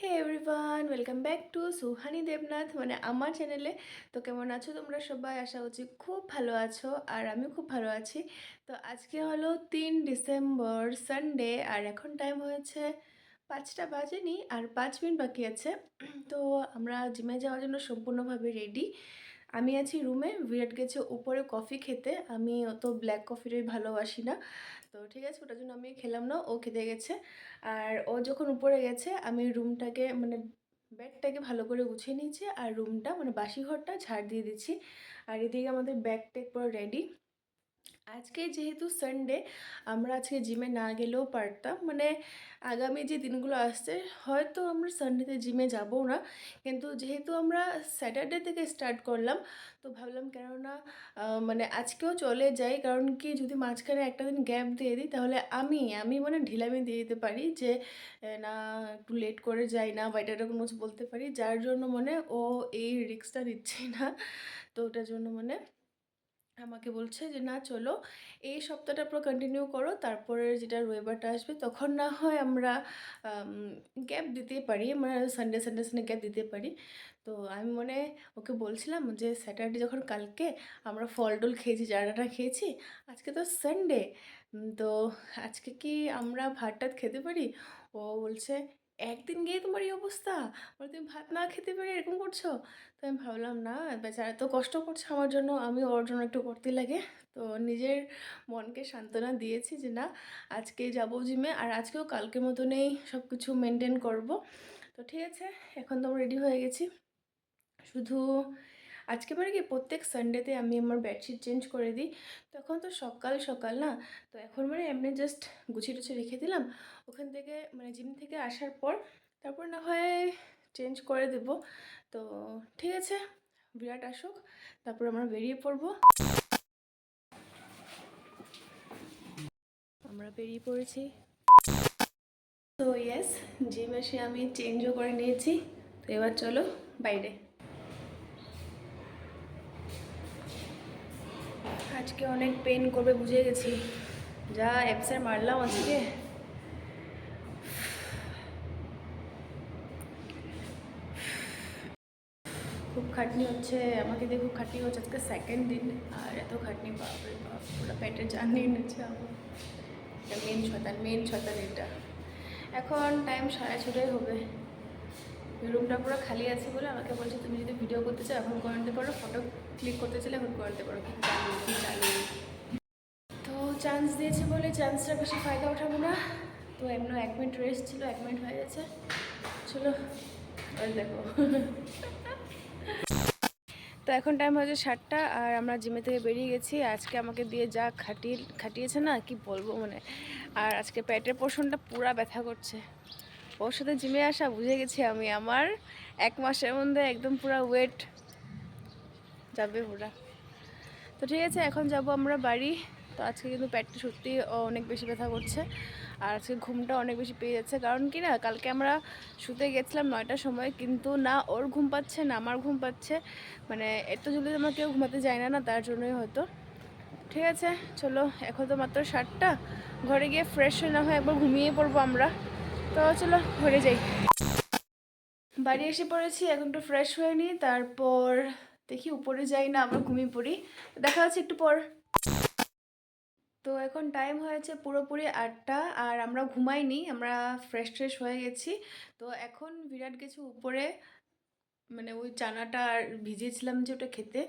Hey everyone welcome back to Suhani Debnath মানে আমার চ্যানেলে তো কেমন আছো তোমরা সবাই? আশা করছি খুব ভালো আছো আর আমিও খুব ভালো আছি। তো আজকে হলো তিন ডিসেম্বর সানডে আর এখন টাইম হয়েছে পাঁচটা বাজেনি আর পাঁচ মিনিট বাকি আছে। তো আমরা জিমে যাওয়ার জন্য সম্পূর্ণভাবে রেডি আমি আছি রুমে, বিরাট গেছে উপরে কফি খেতে। আমি অত ব্ল্যাক কফিটাই ভালোবাসি না তো ঠিক আছে, ওটার জন্য আমি খেলাম না, ও খেতে গেছে। আর ও যখন উপরে গেছে, আমি রুমটাকে মানে ব্যাগটাকে ভালো করে গুছিয়ে নিয়েছি, আর রুমটা মানে বাসি ঘরটা ঝাড় দিয়ে দিচ্ছি। আর এদিকে আমাদের ব্যাগ ট্যাগ পুরো রেডি আজকে যেহেতু সানডে আমরা আজকে জিমে না গেলেও পারতাম। মানে আগামী যে দিনগুলো আসছে, হয়তো আমরা সানডেতে জিমে যাব না। কিন্তু যেহেতু আমরা স্যাটারডে থেকে স্টার্ট করলাম, তো ভাবলাম কেননা মানে আজকেও চলে যাই। কারণ কি, যদি মাঝখানে একটা দিন গ্যাপ দিয়ে দিই, তাহলে আমি আমি মানে ঢিলামি দিয়ে দিতে পারি যে না, একটু লেট করে যাই না, বা এটা কিছু বলতে পারি। যার জন্য মানে ও এই রিক্সটা নিচ্ছে না। তো ওটার জন্য মানে আমাকে বলছে যে, না, চলো, এই সপ্তাহটা পুরো কন্টিনিউ করো তারপরে যেটা রবিবারটা আসবে, তখন না হয় আমরা গ্যাপ দিতে পারি মানে সানডে সানডে সানডে গ্যাপ দিতে পারি। তো আমি মনে ওকে বলছিলাম যে স্যাটারডে যখন কালকে আমরা ফল টল খেয়েছি জারাটা খেয়েছি, আজকে তো সানডে তো আজকে কি আমরা ভাত টাত খেতে পারি? ও বলছে একদিন গিয়ে তোমার এই অবস্থা? বলে তুমি ভাত না খেতে পারি এরকম করছ? তো আমি ভাবলাম, না, বেচারা তো কষ্ট করছে আমার জন্য, আমি ওর জন্য একটু করতে লাগে। তো নিজের মনকে সান্ত্বনা দিয়েছি যে, না, আজকে যাব জিমে আর আজকেও কালকের মতনেই সব কিছু মেনটেন করব। তো ঠিক আছে, এখন তো আমরা রেডি হয়ে গেছি। শুধু আজকে মানে কি প্রত্যেক সানডেতে আমি আমার বেডশিট চেঞ্জ করে দিই। তখন তো সকাল সকাল না? তো এখন মানে এমনি জাস্ট গুছিয়ে টুছিয়ে রেখে দিলাম। ওখান থেকে মানে জিম থেকে আসার পর তারপর না হয় চেঞ্জ করে দেব। তো ঠিক আছে, বিরাট আসুক, তারপর আমরা বেরিয়ে পড়ব। আমরা বেরিয়ে পড়েছি। তো ইয়েস জিম এসে আমি চেঞ্জও করে নিয়েছি। তো এবার চলো বাইরে। আজকে অনেক পেন করবে বুঝে গেছি। যা অ্যাপসের মারলাম আজকে। খুব খাটনি হচ্ছে, আমাকে দিয়ে খুব খাটনি হচ্ছে। আজকে সেকেন্ড দিন, আর এত খাটনি, বাপরে বাপ, পুরো পেটে জান নিচ্ছে আমার। এটা মেন ছতান মেন ছতান এটা। এখন টাইম সাড়ে ছটাই হবে। রুমটা পুরো খালি আছে বলে আমাকে বলছে, তুমি যদি ভিডিও করতে চাও, এখন করে নিতে পারো ফটো ক্লিক করতে চাইলে এখন করে নিতে পারো কি কি তো চান্স দিয়েছে বলে চান্সটা বেশি ফায়দা উঠাবো না। তো এমন এক মিনিট রেস্ট ছিল, এক মিনিট হয়ে গেছে। চলো দেখো। তো এখন টাইম হয়েছে সাতটা, আর আমরা জিমে থেকে বেরিয়ে গেছি। আজকে আমাকে দিয়ে যা খাটিয়ে খাটিয়েছে না, কি বলব মানে। আর আজকে পেটের পোষণটা পুরা ব্যথা করছে। ওর সাথে জিমে আসা, বুঝে গেছি আমি। আমার এক মাসের মধ্যে একদম পুরা ওয়েট যাবে ওরা। তো ঠিক আছে, এখন যাব আমরা বাড়ি। তো আজকে কিন্তু পেটটা সত্যি অনেক বেশি ব্যথা করছে। আর আজকে ঘুমটা অনেক বেশি পেয়ে যাচ্ছে। কারণ কি না, কালকে আমরা শুতে গেছিলাম নয়টার সময়, কিন্তু না, ওর ঘুম পাচ্ছে না, আমার ঘুম পাচ্ছে। মানে এত জলদি আমার কেউ ঘুমাতে যায় না না, তার জন্যই হয়তো। ঠিক আছে, চলো, এখন তো মাত্র সাতটা। ঘরে গিয়ে ফ্রেশ হয়ে না হয় একবার ঘুমিয়ে পড়ব আমরা। তো চলো, ঘরে যাই। বাড়ি এসে পড়েছি, এখন একটু ফ্রেশ হয়ে নিই তারপর দেখি উপরে যাই না, আমরা ঘুমিয়ে পড়ি। দেখা হচ্ছে একটু পর। তো এখন টাইম হয়েছে পুরোপুরি আটটা আর আমরা ঘুমাইনি, আমরা ফ্রেশ ট্রেশ হয়ে গেছি। তো এখন বিরাট গেছে উপরে মানে ওই চানাটা আর ভিজিয়েছিলাম যে ওটা খেতে।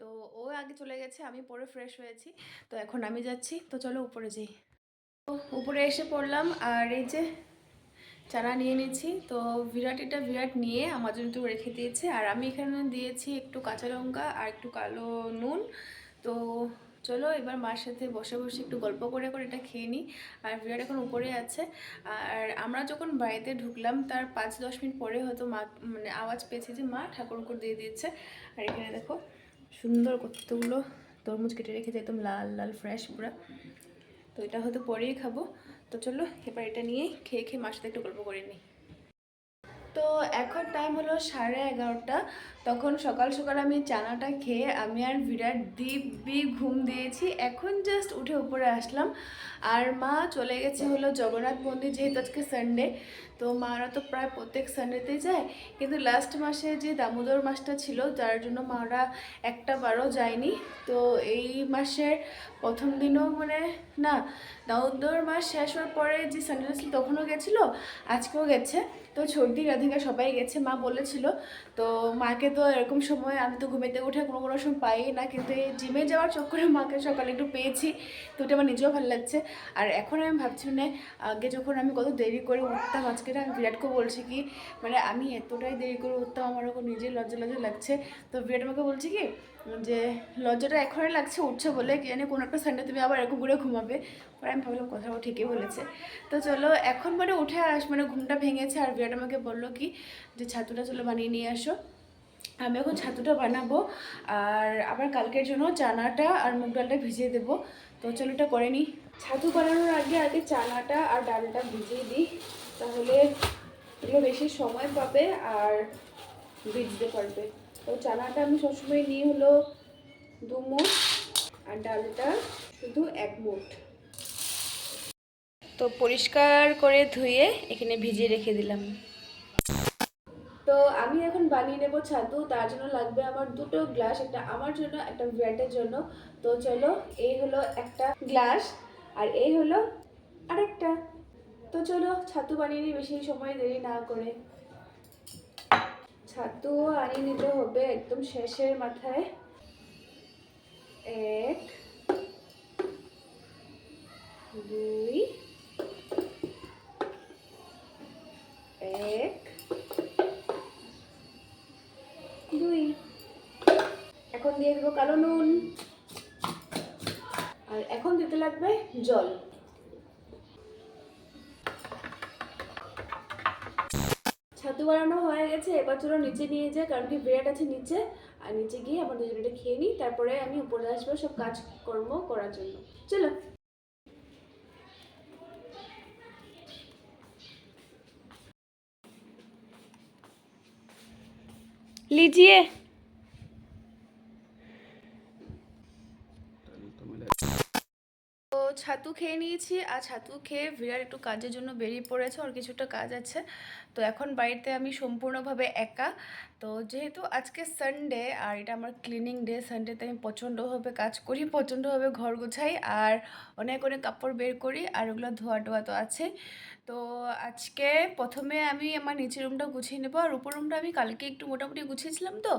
তো ও আগে চলে গেছে, আমি পরে ফ্রেশ হয়েছি। তো এখন আমি যাচ্ছি, তো চলো উপরে যাই। তো উপরে এসে পড়লাম আর এই যে চানা নিয়ে নিয়েছি। তো বিরাট এটা বিরাট নিয়ে আমার জন্য একটু রেখে দিয়েছে। আর আমি এখানে দিয়েছি একটু কাঁচা লঙ্কা আর একটু কালো নুন। তো চলো এবার মার সাথে বসে বসে একটু গল্প করে করে এটা খেয়ে নিই। আর বিরাট এখন উপরে আছে। আর আমরা যখন বাড়িতে ঢুকলাম, তার পাঁচ দশ মিনিট পরে হয়তো মা মানে আওয়াজ পেয়েছে যে মা ঠাকুর উপর দিয়ে দিয়েছে। আর এখানে দেখো সুন্দর কতগুলো তরমুজ কেটে রেখেছে, একদম লাল লাল ফ্রেশ পুরা। তো এটা হয়তো পরেই খাব। তো চলো, এবার এটা নিয়ে খেয়ে খেয়ে মার সাথে একটু গল্প করে নিই। তো এখন টাইম হলো সাড়ে এগারোটা। তখন সকাল সকাল আমি চানাটা খেয়ে আমি আর বিরাট দিব্যি ঘুম দিয়েছি। এখন জাস্ট উঠে উপরে আসলাম। আর মা চলে গেছে হলো জগন্নাথ মন্দির, যেহেতু আজকে সানডে তো মারা তো প্রায় প্রত্যেক সানডেতেই যায়। কিন্তু লাস্ট মাসে যে দামোদর মাসটা ছিল, যার জন্য মারা একটা বারও যায়নি। তো এই মাসের প্রথম দিনও মানে না, দামোদর মাস শেষ হওয়ার পরে যে সানডেটা ছিল, তখনও গেছিল, আজকেও গেছে। তো সর্দি, রাধিকা সবাই গেছে, মা বলেছিল। তো মাকে তো এরকম সময় আমি তো ঘুমেতে উঠে কোনো কোনো সময় পাই না, কিন্তু এই জিমে যাওয়ার চক্করে মাকে সকালে একটু পেয়েছি, তো ওটা আমার নিজেও ভালো লাগছে। আর এখন আমি ভাবছি মানে আগে যখন আমি কত দেরি করে উঠতাম, আজকে আমি বিরাটকে বলছি কি মানে আমি এতটাই দেরি করে উঠতাম, আমার ওপর নিজের লজ্জা লজ্জা লাগছে। তো বিরাট আমাকে বলছি কি, যে লজ্জাটা এখনই লাগছে, উঠছে বলে, কি জানি কোনো একটা সানডে তুমি আবার এরকম করে ঘুমাবে। পরে আমি ভাবলাম কথাও ঠিকই বলেছে। তো চলো, এখন মানে উঠে আস মানে ঘুমটা ভেঙেছে, আর বিরাট আমাকে বলল কি, যে ছাতুটা চলো বানিয়ে নিয়ে আসো। আমি এখন ছাতুটা বানাবো আর আবার কালকের জন্য চানাটা আর মুগ ডালটা ভিজিয়ে দেবো। তো চলো এটা করে নিই। ছাতু বানানোর আগে আগে চানাটা আর ডালটা ভিজিয়ে দিই, তাহলে এগুলো বেশি সময় পাবে আর ভিজতে পারবে। তো চানাটা আমি সবসময় নিই হলো দু মুঠ আর ডালটা শুধু এক মুঠ। তো পরিষ্কার করে ধুয়ে এখানে ভিজিয়ে রেখে দিলাম। তো আমি এখন বানিয়ে নেব ছাতু, তার জন্য লাগবে আমার দুটো গ্লাস, একটা আমার জন্য, একটা ব্রেডের জন্য। তো চলো, এই হলো একটা গ্লাস, আর এই হলো আরেকটা। তো চলো, ছাতু বানিয়ে নিই, বেশি সময় দেরি না করে। ছাতু আনিয়ে নিতে হবে একদম শেষের মাথায়। এক, দুই, এক এখন দিয়ে দেবো কালো নুন আর এখন দিতে লাগবে জল ছাতু বানানো হয়ে গেছে এবার চলো নিচে নিয়ে যাই কারণ কি বিরাট আছে নিচে আর নিচে গিয়ে আমার দুজনে এটা খেয়ে নিই তারপরে আমি উপরে আসবো সব কাজকর্ম করার জন্য চলো लीजिए তো ছাতু খেয়ে নিয়েছি আর ছাতু খেয়ে বিরাট একটু কাজের জন্য বেরিয়ে পড়েছে, ওর কিছুটা কাজ আছে। তো এখন বাড়িতে আমি সম্পূর্ণভাবে একা। তো যেহেতু আজকে সানডে আর এটা আমার ক্লিনিং ডে সানডেতে আমি প্রচণ্ডভাবে কাজ করি, প্রচণ্ডভাবে ঘর গোছাই আর অনেক অনেক কাপড় বের করি আর ওগুলো ধোয়া টোয়া তো আছে তো আজকে প্রথমে আমি আমার নিচের রুমটা গুছিয়ে নেব আর উপর রুমটা আমি কালকে একটু মোটামুটি গুছিয়েছিলাম তো,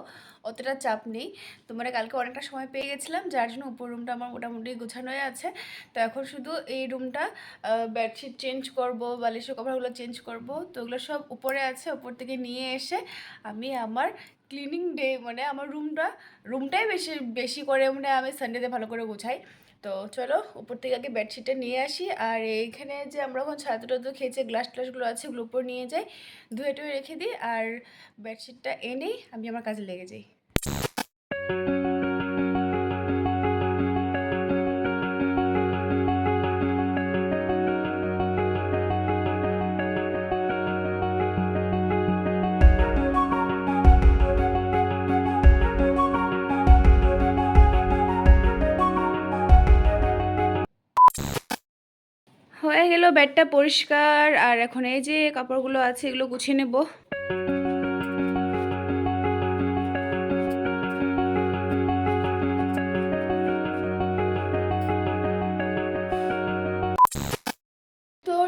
অতটা চাপ নেই। তো মানে কালকে অনেকটা সময় পেয়ে গেছিলাম, যার জন্য উপর রুমটা আমার মোটামুটি গোছানোই আছে। তো এখন শুধু এই রুমটা বেডশিট চেঞ্জ করব, বালিশের কভারগুলো চেঞ্জ করব, তো ওগুলো সব উপরে আছে, উপর থেকে নিয়ে এসে আমি আমার ক্লিনিং ডে মানে আমার রুমটা রুমটাই বেশি বেশি করে মানে আমি সানডেতে ভালো করে গোছাই। তো চলো, উপর থেকে আগে বেডশিটটা নিয়ে আসি। আর এইখানে যে আমরা এখন ছাতু টাদু খেয়েছি গ্লাস ট্লাসগুলো আছে, ওগুলো উপর নিয়ে যাই। ধুয়ে টুয়ে রেখে দিই। আর বেডশিটটা এনেই আমি আমার কাজে লেগে যাই। হয়ে গেল ব্যাডটা পরিষ্কার আর এখন এই যে কাপড়গুলো আছে এগুলো গুছিয়ে নেব।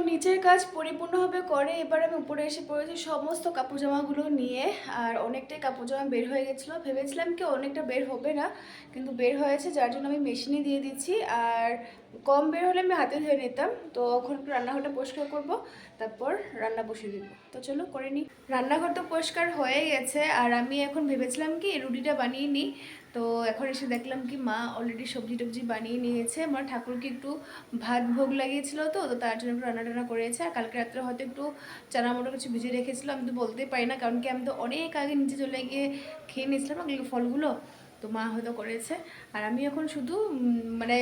নিচের কাজ পরিপূর্ণভাবে করে, এবার আমি উপরে এসে পড়েছি সমস্ত কাপড় জামাগুলো নিয়ে। আর অনেকটাই কাপড় জামা বের হয়ে গেছিল। ভেবেছিলাম কি অনেকটা বের হবে না, কিন্তু বের হয়েছে, যার জন্য আমি মেশিনে দিয়ে দিচ্ছি। আর কম বের হলে আমি হাতে ধুয়ে নিতাম। তো একটু রান্নাঘরটা পরিষ্কার করব, তারপর রান্না বসিয়ে দিব। তো চলো করে নিই রান্নাঘর তো পরিষ্কার হয়ে গেছে, আর আমি এখন ভেবেছিলাম কি রুটিটা বানিয়ে নিই। তো এখন এসে দেখলাম কি মা অলরেডি সবজি টবজি বানিয়ে নিয়েছে। আমার ঠাকুরকে একটু ভাত ভোগ লাগিয়েছিল তো তো তার জন্য একটু রান্না টান্না করেছে। আর কালকে রাত্রে হয়তো একটু চানা মোটো কিছু ভিজে রেখেছিলো, আমি তো বলতেই পারি না, কারণ কি আমি তো অনেক আগে নিচে চলে গিয়ে খেয়ে নিয়েছিলাম না ফলগুলো। তো মা হয়তো করেছে। আর আমি এখন শুধু মানে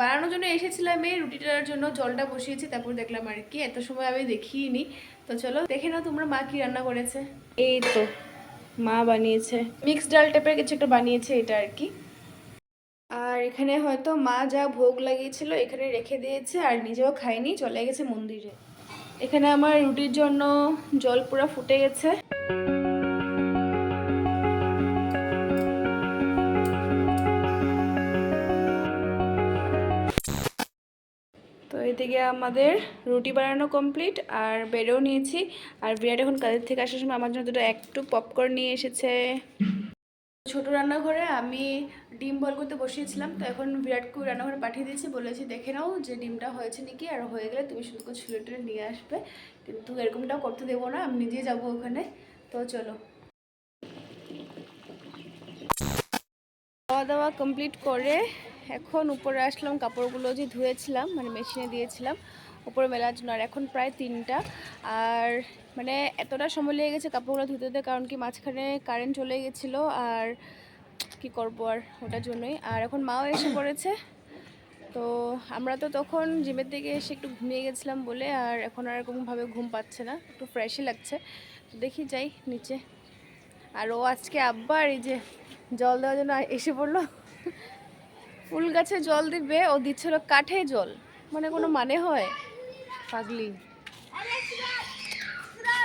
বানানোর জন্য এসেছিলাম এই রুটিটার জন্য, জলটা বসিয়েছি, তারপর দেখলাম আর কি, এত সময় আমি দেখিনি। তো চলো দেখে নাও তোমরা মা কি রান্না করেছে। এই তো মা বানিয়েছে। মিক্সড ডাল টাইপের কিছু একটা বানিয়েছে এটা আর কি। আর এখানে হয়তো মা যা ভোগ লাগিয়েছিল এখানে রেখে দিয়েছে আর নিজেও খায়নি, চলে গেছে মন্দিরে। এখানে আমার রুটির জন্য জল পুরো ফুটে গেছে। তো এদিকে আমাদের রুটি বানানো কমপ্লিট আর বেড়েও নিয়েছি। আর বিরাট এখন কাজের থেকে আসার সময় আমার জন্য দুটো একটু পপকর্ন নিয়ে এসেছে। ছোট রান্নাঘরে আমি ডিম বল করতে বসিয়েছিলাম, তো এখন বিরাটকে রান্নাঘরে পাঠিয়ে দিয়েছি। বলেছি, দেখে নাও যে ডিমটা হয়েছে নাকি, আর হয়ে গেলে তুমি শুধু ছুলে টুলে নিয়ে আসবে। কিন্তু এরকমটাও করতে দেবো না, আমি নিজেই যাব ওখানে। তো চলো। খাওয়া দাওয়া কমপ্লিট করে এখন উপরে আসলাম, কাপড়গুলো যে ধুয়েছিলাম মানে মেশিনে দিয়েছিলাম উপরে মেলার জন্য, আর এখন প্রায় তিনটা। আর মানে এতটা সময় লেগে গেছে কাপড়গুলো ধুতে ধুতে, কারণ কি মাঝখানে কারেন্ট চলে গেছিল, আর কি করব আর ওটার জন্যই। আর এখন মাও এসে পড়েছে, তো আমরা তো তখন জিমের থেকে এসে একটু ঘুমিয়ে গেছিলাম বলে, আর এখন আর এরকমভাবে ঘুম পাচ্ছে না, একটু ফ্রেশই লাগছে। তো দেখি যাই নিচে। আর ও আজকে আব্বার এই যে জল দেওয়ার জন্য এসে পড়ল। ফুল গাছে জল দিবে ও দিচ্ছিল কাঠে জল। মানে কোনো মানে হয়? পাগলি।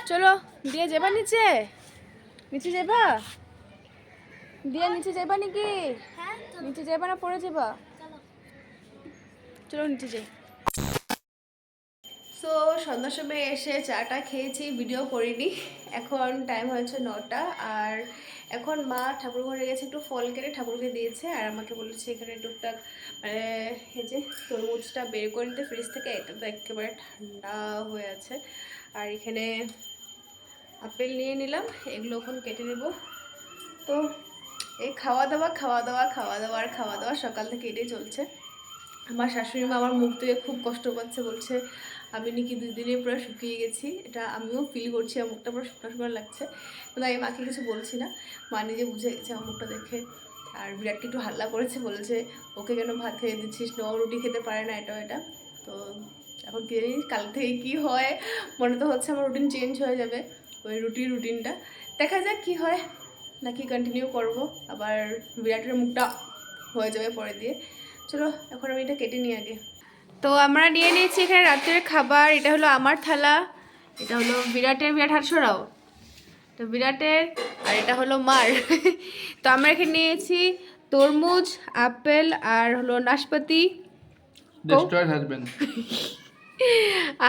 চলো দিয়ে যাবা নিচে? নিচে যাবা? দিয়ে নিচে যাবা নাকি? নিচে যাবা না পড়ে যাবা? চলো নিচে যাই। সো সন্ধ্যার সময় এসে চাটা খেয়েছি ভিডিও করিনি। এখন টাইম হয়েছে নটা আর এখন মা ঠাকুর ঘরে গেছে, একটু ফল কেটে ঠাকুরকে দিয়েছে আর আমাকে বলেছে এখানে টুকটাক মানে এই যে তরমুজটা বের করে নিতে ফ্রিজ থেকে, এটা তো একেবারে ঠান্ডা হয়ে আছে। আর এখানে আপেল নিয়ে নিলাম, এগুলো এখন কেটে নেব। তো এই খাওয়া দাওয়া খাওয়া দাওয়া খাওয়া দাওয়া আর খাওয়া দাওয়া সকাল থেকে এটাই চলছে। আমার শাশুড়ি মা আমার মুখ থেকে খুব কষ্ট পাচ্ছে, বলছে, আমি নাকি দুই দিনে পুরো শুকিয়ে গেছি। এটা আমিও ফিল করছি, আমার মুখটা পুরো শুকনো শুকনো লাগছে। কিন্তু আমি মাকে কিছু বলছি না। মা নিজে বুঝে গেছে আমার মুখটা দেখে। আর বিরাটকে একটু হাল্লা করেছে, বলেছে, ওকে কেন ভাত খেয়ে দিচ্ছিস? ন রুটি খেতে পারে না এটা এটা। তো এখন কি জানি কাল থেকে কী হয়, মনে তো হচ্ছে আমার রুটিন চেঞ্জ হয়ে যাবে, ওই রুটির রুটিনটা দেখা যাক কি হয়, নাকি কন্টিনিউ করব। আবার বিরাটের মুখটা হয়ে যাবে পরে দিয়ে। চলো এখন আমি এটা কেটে নিই আগে। তো আমরা নিয়ে নিয়েছি এখানে রাত্রের খাবার এটা হলো আমার থালা এটা হলো বিরাটের বিরাট হাত সরাও। তো বিরাটের আর এটা হলো মার। তো আমরা এখানে নিয়েছি তরমুজ আপেল আর হলো নাশপাতি।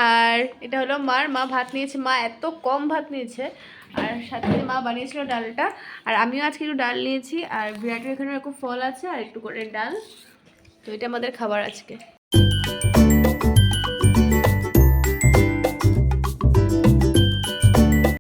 আর এটা হলো মার মা ভাত নিয়েছে। মা এত কম ভাত নিয়েছে। আর সাথে মা বানিয়েছিল ডালটা। আর আমিও আজকে একটু ডাল নিয়েছি আর বিরাটের এখানে এরকম ফল আছে আর একটু করে ডাল। তো এটা আমাদের খাবার আজকে।